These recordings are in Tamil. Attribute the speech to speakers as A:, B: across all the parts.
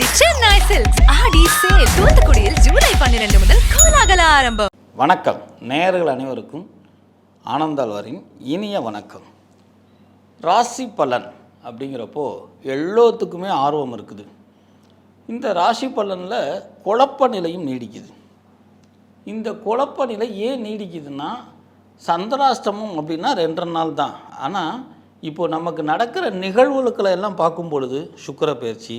A: The Chennai silks Aadi sale தூத்துக்குடியில் ஜூலை பன்னிரண்டு முதல் கோலாகல ஆரம்பம்.
B: வணக்கம். நேயர்கள் அனைவருக்கும் ஆனந்தாழ்வாரின் இனிய வணக்கம். ராசி பலன் அப்படிங்கிறப்போ எல்லோத்துக்குமே ஆர்வம் இருக்குது. இந்த ராசி பலனில் குழப்ப நிலையும் நீடிக்குது. இந்த குழப்ப நிலை ஏன் நீடிக்குதுன்னா சந்திராஷ்டமம் அப்படின்னா ரெண்டரை நாள் தான். ஆனால் இப்போ நமக்கு நடக்கிற நிகழ்வுகளை எல்லாம் பார்க்கும் பொழுது சுக்கிர பயிற்சி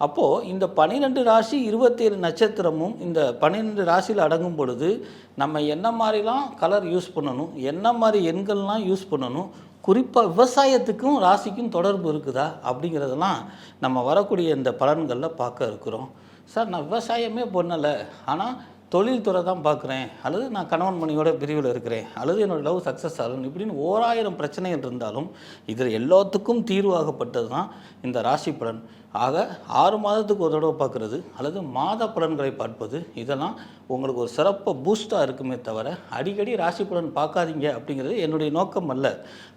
B: அப்போது இந்த பன்னிரெண்டு ராசி இருபத்தேழு நட்சத்திரமும் இந்த பன்னிரெண்டு ராசியில் அடங்கும் பொழுது நம்ம என்ன மாதிரிலாம் கலர் யூஸ் பண்ணணும் என்ன மாதிரி எண்கள்லாம் யூஸ் பண்ணணும் குறிப்பாக விவசாயத்துக்கும் ராசிக்கும் தொடர்பு இருக்குதா அப்படிங்கிறதெல்லாம் நம்ம வரக்கூடிய இந்த பலன்களில் பார்க்க இருக்கிறோம். சார் நான் விவசாயமே பண்ணலை ஆனால் தொழில்துறை தான் பார்க்குறேன் அல்லது நான் கணவன் மணியோட பிரிவில் இருக்கிறேன் அல்லது என்னோட லவ் சக்ஸஸ் ஆகும் இப்படின்னு ஓராயிரம் பிரச்சனைகள் இருந்தாலும் இதில் எல்லாத்துக்கும் தீர்வாகப்பட்டது தான் இந்த ராசி பலன். ஆக ஆறு மாதத்துக்கு ஒரு தடவை பார்க்குறது அல்லது மாத பலன்களை பார்ப்பது இதெல்லாம் உங்களுக்கு ஒரு சிறப்பு பூஸ்ட்டாக இருக்குமே தவிர அடிக்கடி ராசி பலன் பார்க்காதீங்க அப்படிங்கிறது என்னுடைய நோக்கம் அல்ல.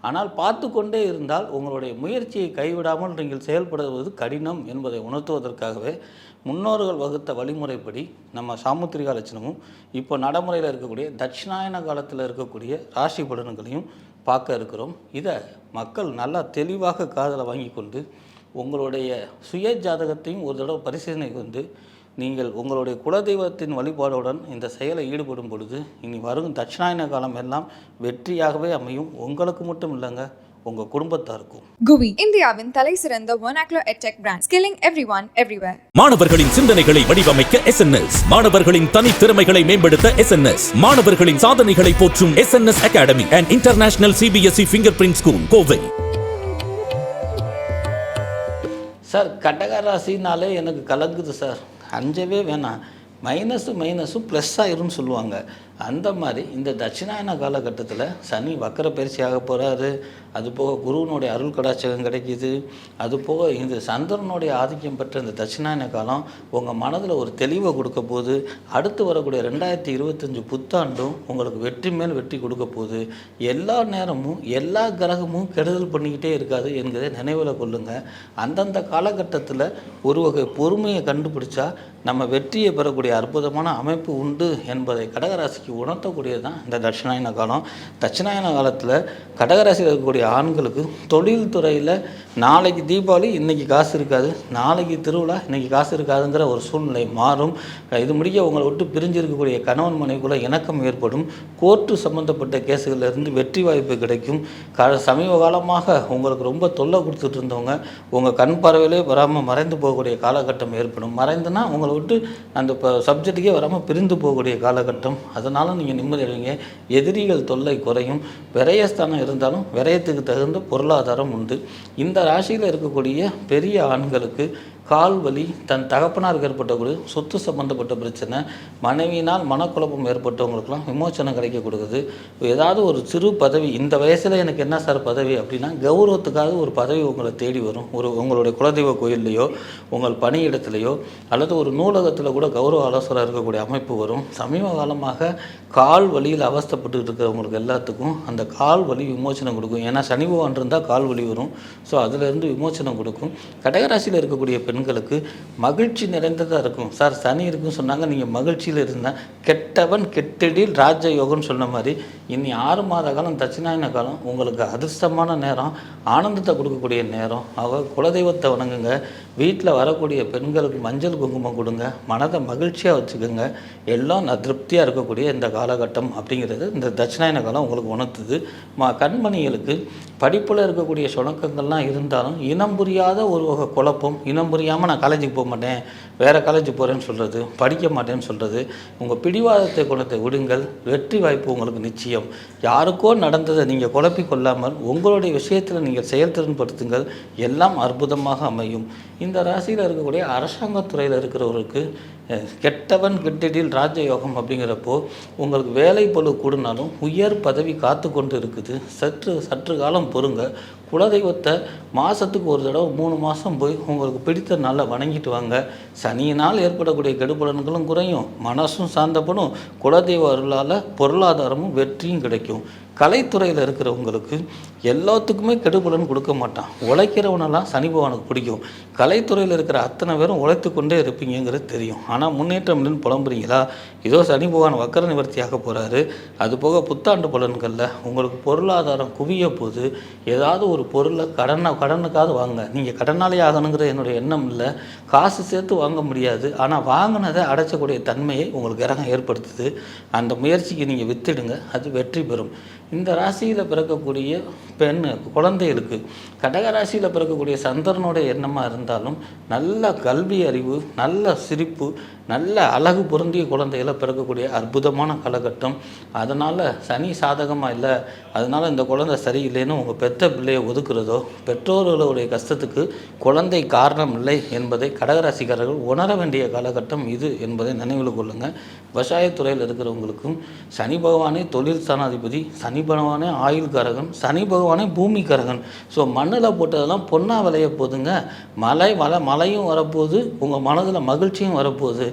B: ஆனால் பார்த்து கொண்டே இருந்தால் உங்களுடைய முயற்சியை கைவிடாமல் நீங்கள் செயல்படுவது கடினம் என்பதை உணர்த்துவதற்காகவே முன்னோர்கள் வகுத்த வழிமுறைப்படி நம்ம சாமுத்திரிகா லட்சணமும் இப்போ நடைமுறையில் இருக்கக்கூடிய தட்சிணாயன காலத்தில் இருக்கக்கூடிய ராசி பலன்களையும் பார்க்க இருக்கிறோம். இதை மக்கள் நல்லா தெளிவாக காதலை வாங்கி கொண்டு உங்களுடைய சுய ஜாதகத்தையும் ஒரு தடவை பரிசீலனை கொண்டு நீங்கள் உங்களுடைய குலதெய்வத்தின் வழிபாடுடன் இந்த செயலை ஈடுபடும் பொழுது இனி வரும் தட்சிணாயன காலம் எல்லாம் வெற்றியாகவே அமையும். உங்களுக்கு மட்டும் இல்லைங்க உங்கள் குடும்பத்தாருக்கும்.
C: குவி இந்தியாவின் தலை சிறந்த vernacular edtech brand skilling everyone everywhere.
D: மாணவர்களின் சிந்தனைகளை வடிவமைக்க எஸ் மாணவர்களின் தனித்திறமைகளை மேம்படுத்த எஸ் மாணவர்களின் சாதனைகளை போற்றும் S academy and international CBSE finger print school Kovai
B: sir கடக ராசினாலே எனக்கு கலங்குது சார். அஞ்சவே வேணாம். மைனஸு மைனஸும் ப்ளஸ் ஆயிரும்னு சொல்லுவாங்க. அந்த மாதிரி இந்த தட்சிணாயன காலகட்டத்தில் சனி வக்கர பயிற்சியாக போகிறாரு அது போக குருவனுடைய அருள் கடாச்சகம் கிடைக்கிது. அது போக இந்த சந்திரனுடைய ஆதிக்கம் பெற்ற இந்த தட்சிணாயன காலம் உங்கள் மனதில் ஒரு தெளிவை கொடுக்க போகுது. அடுத்து வரக்கூடிய ரெண்டாயிரத்தி இருபத்தஞ்சு புத்தாண்டும் உங்களுக்கு வெற்றி மேல் வெற்றி கொடுக்க போகுது. எல்லா நேரமும் எல்லா கிரகமும் கெடுதல் பண்ணிக்கிட்டே இருக்காது என்கிறதை நினைவில் கொள்ளுங்கள் அந்தந்த காலகட்டத்தில் ஒரு வகை பொறுமையை கண்டுபிடிச்சா நம்ம வெற்றியை பெறக்கூடிய அற்புதமான அமைப்பு உண்டு என்பதை கடகராசிக்கு உணர்த்தக்கூடியது தான் இந்த தட்சிணாயன காலம். தட்சிணாயன காலத்தில் கடகராசியில் இருக்கக்கூடிய ஆண்களுக்கு தொழில் துறையில் நாளைக்கு தீபாவளி இன்றைக்கி காசு இருக்காது. நாளைக்கு திருவிழா இன்றைக்கி காசு இருக்காதுங்கிற ஒரு சூழ்நிலை மாறும். இது முடிய உங்களை விட்டு பிரிஞ்சு இருக்கக்கூடிய கணவன் மனைவிக்குள்ள இணக்கம் ஏற்படும். கோர்ட்டு சம்மந்தப்பட்ட கேஸுகளிலிருந்து வெற்றி வாய்ப்பு கிடைக்கும். க சமீப காலமாக உங்களுக்கு ரொம்ப தொல்லை கொடுத்துட்டு இருந்தவங்க உங்கள் கண் பார்வையிலே வராமல் மறைந்து போகக்கூடிய காலகட்டம் ஏற்படும். மறைந்துனா உங்களை விட்டு அந்த சப்ஜெக்ட்டுக்கே வராமல் பிரிந்து போகக்கூடிய காலகட்டம். அதனால் நீங்கள் நிம்மதி அடைவீங்க. எதிரிகள் தொல்லை குறையும். விரயஸ்தானம் இருந்தாலும் விரயத்துக்கு தகுந்த பொருளாதாரம் உண்டு. இந்த ராசியில் இருக்கக்கூடிய பெரிய ஆண்களுக்கு கால் வலி தன் தகப்பனாருக்கு ஏற்பட்டக்கூடிய சொத்து சம்பந்தப்பட்ட பிரச்சனை மனைவியினால் மனக்குழப்பம் ஏற்பட்டவங்களுக்கெல்லாம் விமோச்சனம் கிடைக்க கொடுக்குது ஏதாவது ஒரு சிறு பதவி இந்த வயசில் எனக்கு என்ன சார் பதவி அப்படின்னா கௌரவத்துக்காக ஒரு பதவி உங்களை தேடி வரும். ஒரு உங்களுடைய குலதெய்வ கோயில்லையோ உங்கள் பணியிடத்துலையோ அல்லது ஒரு நூலகத்தில் கூட கௌரவ ஆலோசகராக இருக்கக்கூடிய அமைப்பு வரும். சமீப காலமாக கால் வலியில் அவஸ்தப்பட்டு இருக்கிறவங்களுக்கு எல்லாத்துக்கும் அந்த கால் வலி விமோச்சனம் கொடுக்கும். ஏன்னா சனி பகவான் இருந்தால் கால் வலி வரும் ஸோ அதிலிருந்து விமோச்சனம் கொடுக்கும். கடகராசியில் இருக்கக்கூடிய பெண் பெண்களுக்கு மகிழ்ச்சி நிறைந்ததாக இருக்கும். சார் சனி இருக்குன்னு சொன்னாங்க. நீங்கள் மகிழ்ச்சியில் இருந்தால் கெட்டவன் கெட்டடில் ராஜயோகம்னு சொன்ன மாதிரி இனி ஆறு மாத காலம் தட்சிணாயன காலம் உங்களுக்கு அதிர்ஷ்டமான நேரம் ஆனந்தத்தை கொடுக்கக்கூடிய நேரம். அவள் குலதெய்வத்தை வணங்குங்க. வீட்டில் வரக்கூடிய பெண்களுக்கு மஞ்சள் குங்குமம் கொடுங்க. மனதை மகிழ்ச்சியாக வச்சுக்கோங்க. எல்லாம் திருப்தியாக இருக்கக்கூடிய இந்த காலகட்டம் அப்படிங்கிறது இந்த தட்சிணாயன காலம் உங்களுக்கு உணர்த்துது. ம கண்மணிகளுக்கு படிப்பில் இருக்கக்கூடிய சுணக்கங்கள்லாம் இருந்தாலும் இனம் புரியாத ஒரு வகை குழப்பம். இனம் புரியாமல் நான் காலேஜுக்கு போக மாட்டேன். வேறு காலேஜுக்கு போகிறேன்னு சொல்கிறது படிக்க மாட்டேன்னு சொல்கிறது உங்கள் பிடிவாதத்தை குணத்தை விடுங்கள். வெற்றி வாய்ப்பு உங்களுக்கு நிச்சயம். யாருக்கோ நடந்ததை நீங்கள் குழப்பி கொள்ளாமல் உங்களுடைய விஷயத்தில் நீங்கள் செயல்திறன்படுத்துங்கள். எல்லாம் அற்புதமாக அமையும். இந்த ராசியில் இருக்கக்கூடிய அரசாங்கத்துறையில் இருக்கிறவருக்கு கெட்டவன் கெட்டடில் ராஜயோகம் அப்படிங்கிறப்போ உங்களுக்கு வேலை பழு கூடினாலும் உயர் பதவி காத்து கொண்டு இருக்குது. சற்று சற்று காலம் பொறுங்க. குலதெய்வத்தை மாதத்துக்கு ஒரு தடவை மூணு மாதம் போய் உங்களுக்கு பிடித்த நாளில் வணங்கிட்டு வாங்க. சனியினால் ஏற்படக்கூடிய கெடுபலன்களும் குறையும். மனசும் சாந்தப்படும். குலதெய்வ அருளால் பொருளாதாரமும் வெற்றியும் கிடைக்கும். கலைத்துறையில் இருக்கிறவங்களுக்கு எல்லாத்துக்குமே கெடுபலன் கொடுக்க மாட்டான். உழைக்கிறவனெல்லாம் சனி பகவானுக்கு பிடிக்கும். கலைத்துறையில் இருக்கிற அத்தனை பேரும் உழைத்து கொண்டே இருப்பீங்கிறது தெரியும். ஆனால் முன்னேற்றம் இல்லைன்னு புலம்புறீங்களா? இதோ சனி பகவான் வக்கர நிவர்த்தியாக போகிறாரு அது போக புத்தாண்டு பலன்களில் உங்களுக்கு பொருளாதாரம் குவிய போது ஏதாவது ஒரு பொருளை கடனை கடனுக்காவது வாங்க நீங்கள் கடனாலே ஆகணுங்கிற என்னுடைய எண்ணம் இல்லை. காசு சேர்த்து வாங்க முடியாது. ஆனால் வாங்கினதை அடைச்சக்கூடிய தன்மையை உங்களுக்கு இறங்க ஏற்படுத்துது. அந்த முயற்சிக்கு நீங்கள் வித்துடுங்க. அது வெற்றி பெறும். இந்த ராசியில் பிறக்கக்கூடிய பெண் குழந்தைகளுக்கு கடக ராசியில் பிறக்கக்கூடிய சந்திரனுடைய எண்ணமாக இருந்தாலும் நல்ல கல்வி அறிவு நல்ல சிரிப்பு நல்ல அழகு பொருந்திய குழந்தைகளை பிறக்கக்கூடிய அற்புதமான காலகட்டம். அதனால் சனி சாதகமாக இல்லை. அதனால் இந்த குழந்தை சரியில்லைன்னு உங்கள் பெற்ற பிள்ளையை ஒதுக்குறதோ பெற்றோர்களுடைய கஷ்டத்துக்கு குழந்தை காரணம் இல்லை என்பதை கடகராசிக்காரர்கள் உணர வேண்டிய காலகட்டம் இது என்பதை நினைவில் கொள்ளுங்கள் விவசாயத்துறையில் இருக்கிறவங்களுக்கும் சனி பகவானே தொழில் ஸ்தானாதிபதி சனி பகவானே ஆயுள்காரகன் சனி பகவானே பூமிக்காரகன். ஸோ மண்ணில் போட்டதெல்லாம் பொண்ணாக விளைய போதுங்க. மழை மழை மழையும் வரப்போகுது. உங்கள் மனதில் மகிழ்ச்சியும் வரப்போகுது.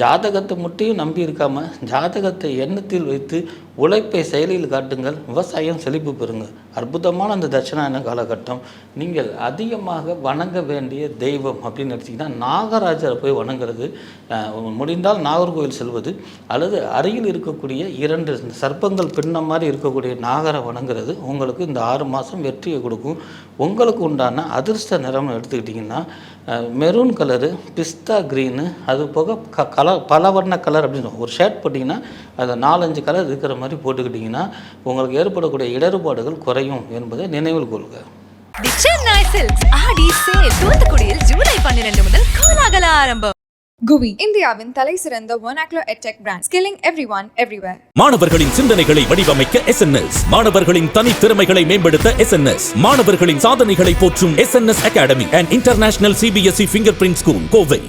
B: ஜாதகத்தை முட்டையும் நம்பி இருக்காமல் ஜாதகத்தை எண்ணத்தில் வைத்து உழைப்பை செயலில் காட்டுங்கள் விவசாயம் செழிப்பு பெறுங்க அற்புதமான அந்த தட்சிணாயன காலகட்டம். நீங்கள் அதிகமாக வணங்க வேண்டிய தெய்வம் அப்படின்னு எடுத்திங்கன்னா நாகராஜரை போய் வணங்குறது முடிந்தால் நாகர்கோவில் செல்வது அல்லது அருகில் இருக்கக்கூடிய இரண்டு சர்ப்பங்கள் பின்ன மாதிரி இருக்கக்கூடிய நாகரை வணங்குறது உங்களுக்கு இந்த ஆறு மாதம் வெற்றியை கொடுக்கும். உங்களுக்கு உண்டான அதிர்ஷ்ட நிறம்னு எடுத்துக்கிட்டிங்கன்னா மெரூன் கலரு பிஸ்தா க்ரீனு அது போக க கலர் பல வண்ண கலர் அப்படின்னு. ஒரு ஷர்ட் போட்டிங்கன்னா அதை நாலஞ்சு கலர் இருக்கிற மாதிரி போட்டுக்கிட்டிங்கன்னா உங்களுக்கு ஏற்படக்கூடிய இடர்பாடுகள் குறையும் என்பதை நினைவில் கொள்க.
A: The Chennai silks Aadi sale தூத்துக்குடியில் ஜூலை பன்னிரண்டு முதல் கோலாகல ஆரம்பம்.
C: GUI இந்தியாவின் தலை சிறந்த vernacular edtech brand skilling everyone everywhere.
D: மாணவர்களின் சிந்தனைகளை வடிவமைக்க எஸ் மாணவர்களின் தனித்திறமைகளை மேம்படுத்த எஸ் மாணவர்களின் சாதனைகளை போற்றும் S academy and international CBSE finger print school Kovai